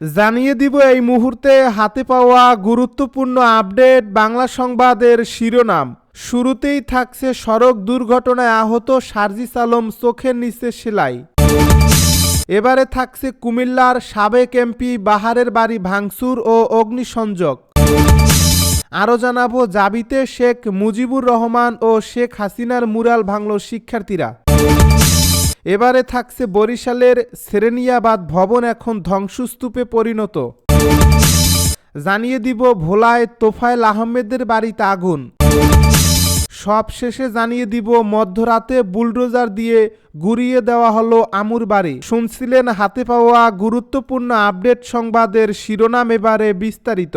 জানিয়ে দিব এই মুহূর্তে হাতে পাওয়া গুরুত্বপূর্ণ আপডেট বাংলা সংবাদের শিরোনাম। শুরুতেই থাকছে সড়ক দুর্ঘটনায় আহত সার্জিস আলম চোখের নিচে সেলাই। এবারে থাকছে কুমিল্লার সাবেক এমপি বাহারের বাড়ি ভাঙচুর ও অগ্নিসংযোগ। আরও জানাব জাবিতে শেখ মুজিবুর রহমান ও শেখ হাসিনার মুরাল ভাঙল শিক্ষার্থীরা। এবারে থাকছে বরিশালের সেরেনিয়াবাদ ভবন এখন ধ্বংসস্তূপে পরিণত। জানিয়ে দিব ভোলায় তোফায়েল আহমেদের বাড়িতে আগুন। সব শেষে জানিয়ে দিব মধ্যরাতে বুলডোজার দিয়ে গুড়িয়ে দেওয়া হলো আমুর বাড়ি। শুনছিলেন হাতে পাওয়া গুরুত্বপূর্ণ আপডেট সংবাদের শিরোনাম এবারে বিস্তারিত।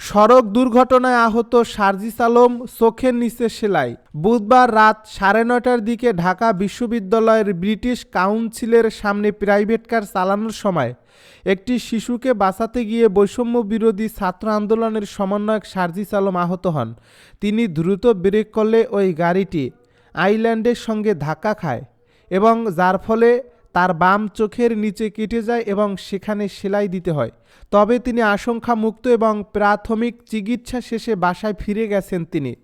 সড়ক দুর্ঘটনায় আহত সার্জিস আলম চোখের নিচে সেলাই। বুধবার রাত সাড়ে নয়টার দিকে ঢাকা বিশ্ববিদ্যালয়ের ব্রিটিশ কাউন্সিলের সামনে প্রাইভেট কার চালানোর সময় একটি শিশুকে বাঁচাতে গিয়ে বৈষম্য বিরোধী ছাত্র আন্দোলনের সমন্বয়ক সার্জিস আলম আহত হন। তিনি দ্রুত ব্রেক করলে ওই গাড়িটি আইল্যান্ডের সঙ্গে ধাক্কা খায় এবং যার ফলে তার বাম চোখের নিচে কেটে যায় এবং সেখানে সেলাই দিতে হয়। তবে তিনি আশঙ্কা মুক্ত এবং প্রাথমিক চিকিৎসা শেষে বাসায় ফিরে গেছেন তিনি।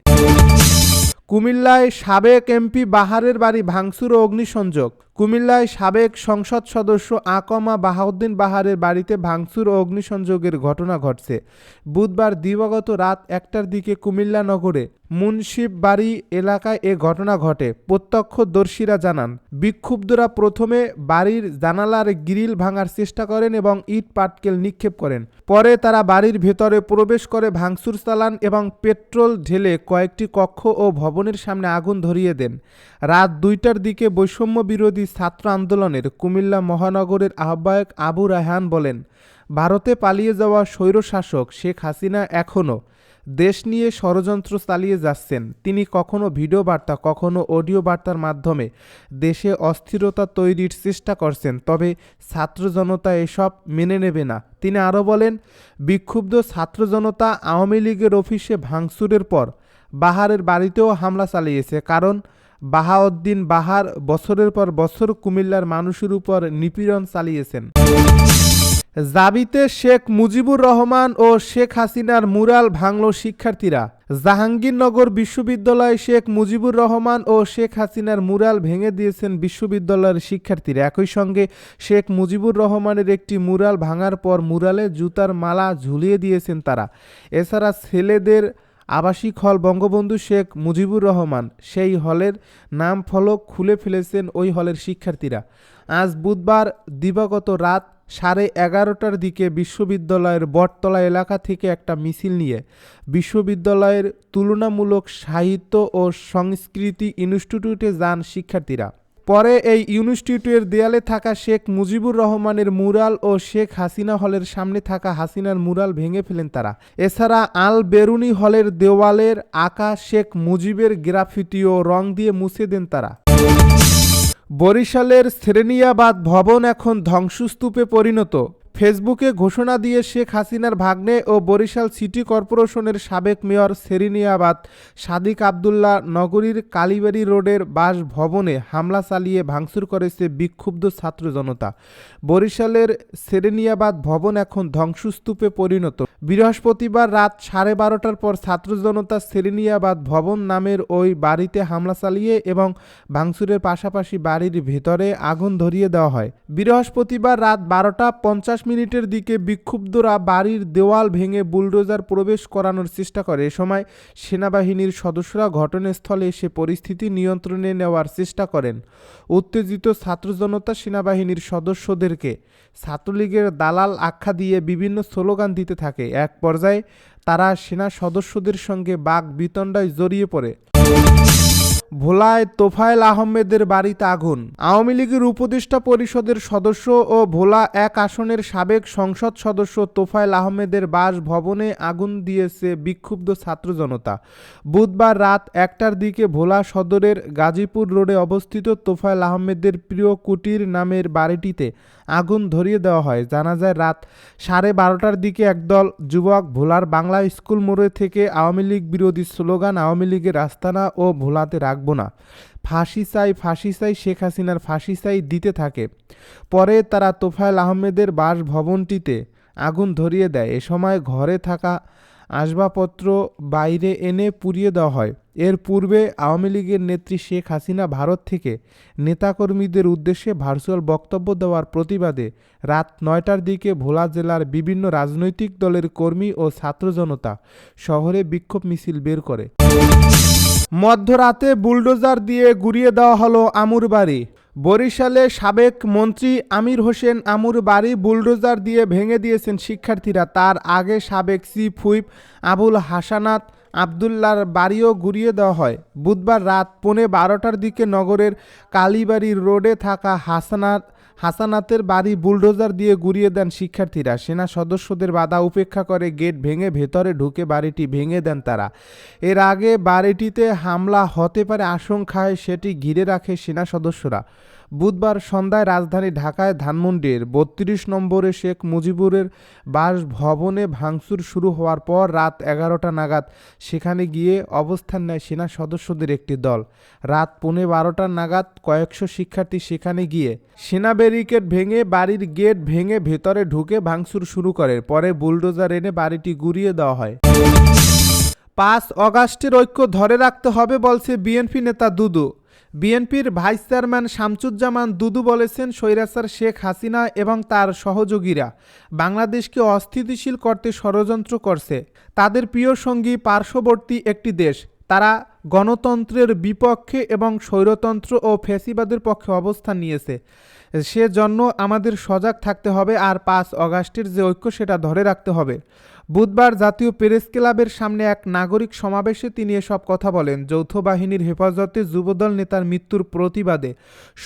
কুমিল্লায় সাবেক এমপি বাহারের বাড়ি ভাঙচুর ও অগ্নিসংযোগ। কুমিল্লায় সাবেক সংসদ সদস্য আকমা বাহাউদ্দিন বাহারের বাড়িতে ভাঙচুর ও অগ্নিসংযোগের ঘটনা ঘটছে। বুধবার দিবাগত রাত একটার দিকে কুমিল্লা নগরে মুন্সিব বাড়ি এলাকায় এ ঘটনা ঘটে, প্রত্যক্ষদর্শীরা জানান। বিক্ষুব্ধরা প্রথমে বাড়ির জানালার গ্রিল ভাঙার চেষ্টা করেন এবং ইট পাটকেল নিক্ষেপ করেন। পরে তারা বাড়ির ভেতরে প্রবেশ করে ভাঙচুর চালান এবং পেট্রোল ঢেলে কয়েকটি কক্ষ ও ভবনের সামনে আগুন ধরিয়ে দেন। রাত দুইটার দিকে বৈষম্য বিরোধী ছাত্র আন্দোলনের কুমিল্লা মহানগরের আহ্বায়ক আবু রায়হান বলেন, ভারতে পালিয়ে যাওয়া স্বৈরশাসক শেখ হাসিনা এখনও দেশ নিয়ে ষড়যন্ত্র চালিয়ে যাচ্ছেন। তিনি কখনো ভিডিও বার্তা, কখনো অডিও বার্তার মাধ্যমে দেশে অস্থিরতা তৈরির চেষ্টা করছেন, তবে ছাত্র জনতা এসব মেনে নেবে না। তিনি আরও বলেন, বিক্ষুব্ধ ছাত্র জনতা আওয়ামী লীগের অফিসে ভাঙচুরের পর বাহারের বাড়িতেও হামলা চালিয়েছে, কারণ বাহাউদ্দিন বাহার বছরের পর বছর কুমিল্লার মানুষের উপর নিপীড়ন চালিয়েছেন। জাবিতে শেখ মুজিবুর রহমান ও শেখ হাসিনার মুরাল ভাঙল শিক্ষার্থীরা। জাহাঙ্গীরনগর বিশ্ববিদ্যালয়ে শেখ মুজিবুর রহমান ও শেখ হাসিনার মুরাল ভেঙে দিয়েছেন বিশ্ববিদ্যালয়ের শিক্ষার্থীরা। একই সঙ্গে শেখ মুজিবুর রহমানের একটি মুরাল ভাঙার পর মুরালে জুতার মালা ঝুলিয়ে দিয়েছেন তারা। এছাড়া ছেলেদের আবাসিক হল বঙ্গবন্ধু শেখ মুজিবুর রহমান। সেই হলের নাম ফলক খুলে ফেলেছেন ওই হলের শিক্ষার্থীরা। আজ বুধবার দিবাগত রাত সাড়ে এগারোটার দিকে বিশ্ববিদ্যালয়ের বটতলা এলাকা থেকে একটা মিছিল নিয়ে বিশ্ববিদ্যালয়ের তুলনামূলক সাহিত্য ও সংস্কৃতি ইনস্টিটিউটে যান শিক্ষার্থীরা। পরে এই ইনস্টিটিউটের দেয়ালে থাকা শেখ মুজিবুর রহমানের মুরাল ও শেখ হাসিনা হলের সামনে থাকা হাসিনার মুরাল ভেঙে ফেলেন তারা। এছাড়া আল বেরুনি হলের দেওয়ালের আঁকা শেখ মুজিবের গ্রাফিটিও রং দিয়ে মুছে দেন তারা। বরিশালের শ্রেণিয়াবাদ ভবন এখন ধ্বংসস্তূপে পরিণত। ফেসবুকে ঘোষণা দিয়ে শেখ হাসিনার ভাগ্নে ও বরিশাল সিটি কর্পোরেশনের সাবেক মেয়র সেরিনিয়াবাদ সাদিক আবদুল্লাহ নগরীর কালীবাড়ি রোডের বাস ভবনে হামলা চালিয়ে ভাঙচুর করেছে বিক্ষুব্ধ ছাত্র জনতা। বরিশালের সেরেনিয়াবাদ ভবন এখন ধ্বংসস্তূপে পরিণত। বৃহস্পতিবার রাত সাড়ে বারোটার পর ছাত্র জনতা সেরেনিয়াবাদ ভবন নামের ওই বাড়িতে হামলা চালিয়ে এবং ভাঙচুরের পাশাপাশি বাড়ির ভেতরে আগুন ধরিয়ে দেওয়া হয়। বৃহস্পতিবার রাত বারোটা পঞ্চাশ মিনিটের দিকে বিক্ষুব্ধরা বাড়ির দেওয়াল ভেঙে বুলডোজার প্রবেশ করানোর চেষ্টা করে। এ সময় সেনাবাহিনীর সদস্যরা ঘটনাস্থলে এসে পরিস্থিতি নিয়ন্ত্রণে নেওয়ার চেষ্টা করেন। উত্তেজিত ছাত্র জনতা সেনাবাহিনীর সদস্যদেরকে ছাত্রলীগের দালাল আখ্যা দিয়ে বিভিন্ন স্লোগান দিতে থাকে। এক পর্যায়ে তারা সেনা সদস্যদের সঙ্গে বাঘ বিতণ্ডায় জড়িয়ে পড়ে। ভোলায় তোফায়েল আহমেদের বাড়িতে আগুন। আওয়ামী লীগের উপদেষ্টা পরিষদের সদস্য ও ভোলা এক আসনের সাবেক সংসদ সদস্য তোফায়েল আহমেদের বাস ভবনে আগুন দিয়েছে বিক্ষুব্ধ ছাত্র জনতা। বুধবার রাত একটার দিকে ভোলা সদরের গাজীপুর রোডে অবস্থিত তোফায়েল আহমেদের প্রিয় কুটির নামের বাড়িটিতে আগুন ধরিয়ে দেওয়া হয়। জানা যায়, রাত সাড়ে বারোটার দিকে একদল যুবক ভোলার বাংলা স্কুল মোড়ে থেকে আওয়ামী লীগ বিরোধী স্লোগান আওয়ামী লীগের আস্তানা ও ভোলাতে রাখব না। ফাঁসি চাই ফাঁসি চাই শেখ হাসিনার ফাঁসি চাই দিতে থাকে। পরে তারা তোফায়েল আহমেদের বাসভবনটিতে আগুন ধরিয়ে দেয়। এ সময় ঘরে থাকা আসবাবপত্র বাইরে এনে পুড়িয়ে দেওয়া হয়। এর পূর্বে আওয়ামী লীগের নেত্রী শেখ হাসিনা ভারত থেকে নেতাকর্মীদের উদ্দেশ্যে ভার্চুয়াল বক্তব্য দেওয়ার প্রতিবাদে রাত নয়টার দিকে ভোলা জেলার বিভিন্ন রাজনৈতিক দলের কর্মী ও ছাত্র জনতা শহরে বিক্ষোভ মিছিল বের করে। মধ্যরাতে বুলডোজার দিয়ে গুড়িয়ে দেওয়া হলো আমুর বাড়ি। বরিশালে সাবেক মন্ত্রী আমির হোসেন আমুর বাড়ি বুলডোজার দিয়ে ভেঙে দিয়েছেন শিক্ষার্থীরা। তার আগে সাবেক চিফ হুইপ আবুল হাসানাত আবদুল্লার বাড়িও গুড়িয়ে দেওয়া হয়। বুধবার রাত পৌনে বারোটার দিকে নগরের কালীবাড়ি রোডে থাকা হাসানাত হাসানাতের বাড়ি বুলডোজার দিয়ে গুড়িয়ে দেন শিক্ষার্থীরা। সেনা সদস্যদের বাধা উপেক্ষা করে, গেট ভেঙে ভেতরে ঢুকে বাড়িটি ভেঙে দেন তারা। এর আগে বাড়িটিতে হামলা হতে পারে আশঙ্কায় সেটি ঘিরে রাখে সেনা সদস্যরা। বুধবার সন্ধ্যায় রাজধানী ঢাকায় ধানমন্ডির বত্রিশ নম্বরে শেখ মুজিবুরের বাসভবনে ভাঙচুর শুরু হওয়ার পর রাত এগারোটা নাগাদ সেখানে গিয়ে অবস্থান নেয় সেনা সদস্যদের একটি দল। রাত পৌনে বারোটা নাগাদ কয়েকশো শিক্ষার্থী সেখানে গিয়ে সেনা ব্যারিকেড ভেঙে, বাড়ির গেট ভেঙে ভেতরে ঢুকে ভাঙচুর শুরু করে। পরে বুলডোজার এনে বাড়িটি গুড়িয়ে দেওয়া হয়। পাঁচ অগাস্টের ঐক্য ধরে রাখতে হবে বলছে বিএনপি নেতা দুদু। বিএনপির ভাইস চেয়ারম্যান শামসুজ্জামান দুদু বলেছেন, স্বৈরাচার শেখ হাসিনা এবং তার সহযোগীরা বাংলাদেশকে অস্থিতিশীল করতে ষড়যন্ত্র করছে। তাদের প্রিয় সঙ্গী পার্শ্ববর্তী একটি দেশ। তারা গণতন্ত্রের বিপক্ষে এবং স্বৈরতন্ত্র ও ফ্যাসিবাদের পক্ষে অবস্থান নিয়েছে। সেজন্য আমাদের সজাগ থাকতে হবে আর পাঁচ অগাস্টের যে ঐক্য, সেটা ধরে রাখতে হবে। বুধবার জাতীয় প্রেস ক্লাবের সামনে এক নাগরিক সমাবেশে তিনি এসব কথা বলেন। যৌথ বাহিনীর হেফাজতে যুবদল নেতার মৃত্যুর প্রতিবাদে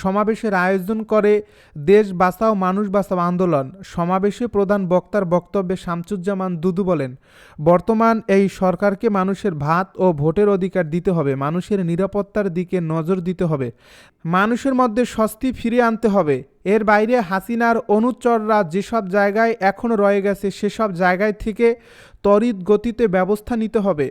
সমাবেশের আয়োজন করে দেশ বাঁচাও, মানুষ বাঁচাও আন্দোলন। সমাবেশে প্রধান বক্তার বক্তব্যে শামসুজ্জামান দুদু বলেন, বর্তমান এই সরকারকে মানুষের ভাত ও ভোটের অধিকার দিতে হবে, মানুষের নিরাপত্তার দিকে নজর দিতে হবে, মানুষের মধ্যে স্বস্তি ফিরিয়ে আনতে হবে। এর বাইরে হাসিনার অনুচররা যেসব জায়গায় এখনও রয়ে গেছে সেসব জায়গায় থেকে তড়িৎ গতিতে ব্যবস্থা নিতে হবে।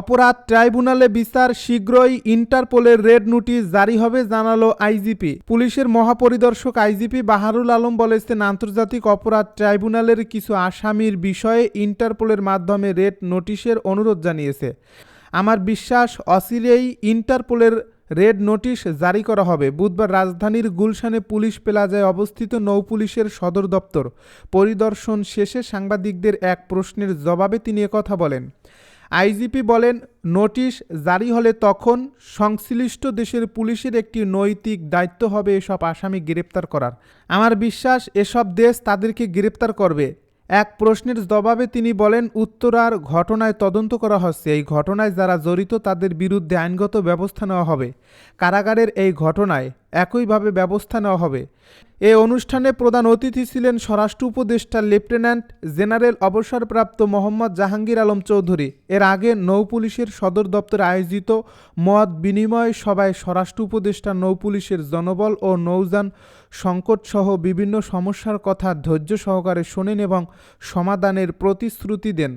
অপরাধ ট্রাইব্যুনালে বিচার শীঘ্রই ইন্টারপোলের রেড নোটিশ জারি হবে, জানালো আইজিপি। পুলিশের মহাপরিদর্শক আইজিপি বাহারুল আলম বলেছেন, আন্তর্জাতিক অপরাধ ট্রাইব্যুনালের কিছু আসামির বিষয়ে ইন্টারপোলের মাধ্যমে রেড নোটিশের অনুরোধ জানিয়েছে। আমার বিশ্বাস অচিরেই ইন্টারপোলের রেড নোটিশ জারি করা হবে। বুধবার রাজধানীর গুলশানে পুলিশ প্লাজায় অবস্থিত নৌ পুলিশের সদর দপ্তর পরিদর্শন শেষে সাংবাদিকদের এক প্রশ্নের জবাবে তিনি একথা বলেন, আইজিপি বলেন, নোটিশ জারি হলে তখন সংশ্লিষ্ট দেশের পুলিশের একটি নৈতিক দায়িত্ব হবে এসব আসামি গ্রেপ্তার করার। আমার বিশ্বাস, এসব দেশ তাদেরকে গ্রেপ্তার করবে। এক প্রশ্নের জবাবে তিনি বলেন উত্তরার ঘটনায় তদন্ত করা হচ্ছে। এই ঘটনায় যারা জড়িত তাদের বিরুদ্ধে আইনগত ব্যবস্থা নেওয়া হবে। কারাগারের এই ঘটনায় একইভাবে ব্যবস্থা নেওয়া হবে। এ অনুষ্ঠানে প্রধান অতিথি ছিলেন স্বরাষ্ট্র উপদেষ্টা লেফটেন্যান্ট জেনারেল অবসরপ্রাপ্ত মোহাম্মদ জাহাঙ্গীর আলম চৌধুরী। এর আগে নৌ পুলিশের সদর দপ্তরে আয়োজিত মত বিনিময় সভায় স্বরাষ্ট্র উপদেষ্টা, নৌ পুলিশের জনবল ও নৌযান সংকটসহ বিভিন্ন সমস্যার কথা ধৈর্য সহকারে শোনেন এবং সমাধানের প্রতিশ্রুতি দেন।